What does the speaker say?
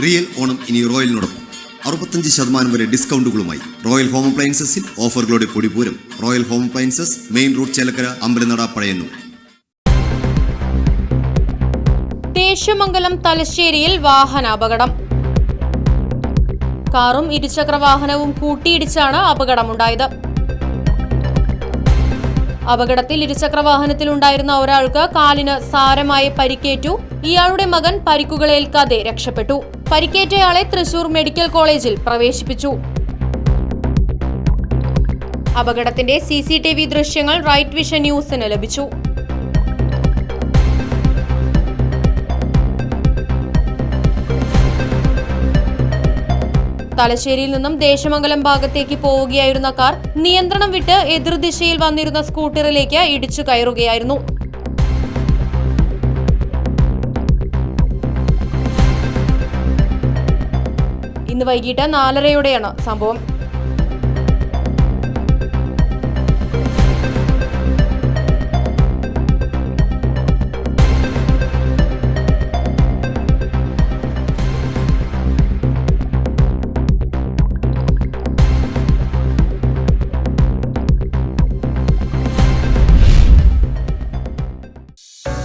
Real Onam ഇനി റോയലിനോടൊപ്പം. അറുപത്തഞ്ച് ശതമാനം വരെ ഡിസ്കൗണ്ടുകളുമായി റോയൽ ഹോം അപ്ലയൻസസിൽ ഓഫറുകളുടെ പൊടിപൂരം royal home appliances main road Chelakkara Ambalanada Pazhayannur. Desamangalam തലശ്ശേരിയിൽ വാഹനാപകടം. കാറും ഇരുചക്ര വാഹനവും കൂട്ടിയിടിച്ചാണ് അപകടമുണ്ടായത്. അപകടത്തിൽ ഇരുചക്ര വാഹനത്തിലുണ്ടായിരുന്ന ഒരാൾക്ക് കാലിന് സാരമായി പരിക്കേറ്റു. ഇയാളുടെ മകൻ പരിക്കുകളേൽക്കാതെ രക്ഷപ്പെട്ടു. പരിക്കേറ്റയാളെ തൃശൂർ മെഡിക്കൽ കോളേജിൽ പ്രവേശിപ്പിച്ചു. അപകടത്തിന്റെ സി സി ടി വി ദൃശ്യങ്ങൾ റൈറ്റ് വിഷൻ ന്യൂസിന് ലഭിച്ചു. തലശ്ശേരിയിൽ നിന്നും ദേശമംഗലം ഭാഗത്തേക്ക് പോവുകയായിരുന്ന കാർ നിയന്ത്രണം വിട്ട് എതിർദിശയിൽ വന്നിരുന്ന സ്കൂട്ടറിലേക്ക് ഇടിച്ചു കയറുകയായിരുന്നു. ഇന്ന് വൈകിട്ട് നാലരയോടെയാണ് സംഭവം.